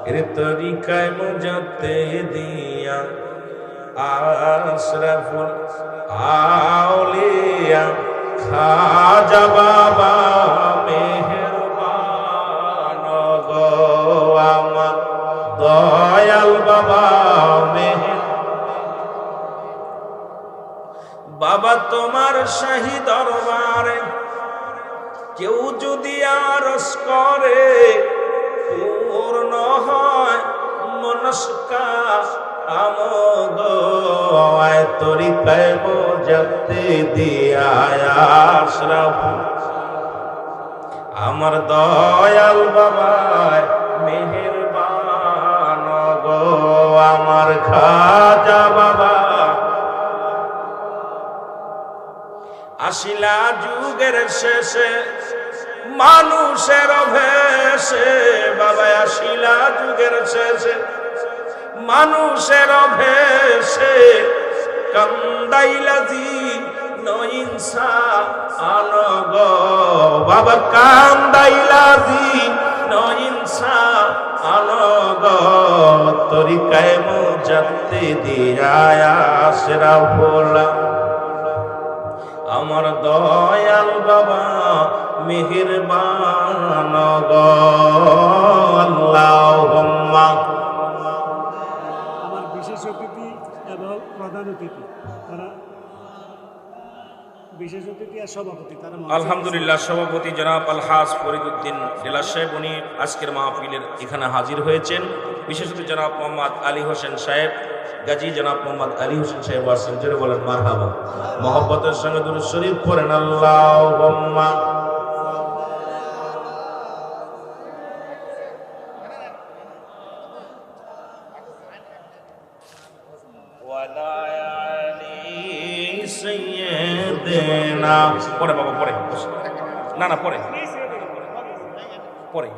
এর তরিকায় মুজাতে দিয়া আশরাফুল আউলিয়া খাজা বাবা মেহেরবান গো আমার দয়াল বাবা মেহের বাবা তোমার শাহী দরবারে কেউ যদি আরস করে তরিকায় বোঝাতে দিয়া আশরাফ আমার দয়াল বাবায় মেহেরবান গো, আমার খাজা বাবা। আসিলা যুগের শেষে মানুষের ভেসে বাবা আসিলা যুগের শেষে মানুষের ভেসে কান্দাইলাজি নইনসা আনগ বাবা কান্দাইলাজি নইনসা আনগ তরিকায় মুজাত্তে দিয়া আশরা ভোলা আমার দয়াল বাবা, মেহেরবান গো। প্রধান অতিথি। তারা বিশেষ অতিথি আর সভাপতি, তারা আলহামদুলিল্লাহ, সভাপতি জনাব আলহাজ ফরিদুদ্দিন জেলা সাহেব, উনি আজকের মাহফিলের এখানে হাজির হয়েছেন। বিশেষত জনাব মোহাম্মদ আলী হোসেন সাহেব, গাজী জনাব মোহাম্মদ আলী হোসেন সাহেব আসছেন। জোরে বলেন, মারহাবা। মহব্বতের সঙ্গে দুরূদ শরীফ পড়েন। আল্লাহুম্মা ولا علي سيدنا পরে বাবা পরে না না পরে পরে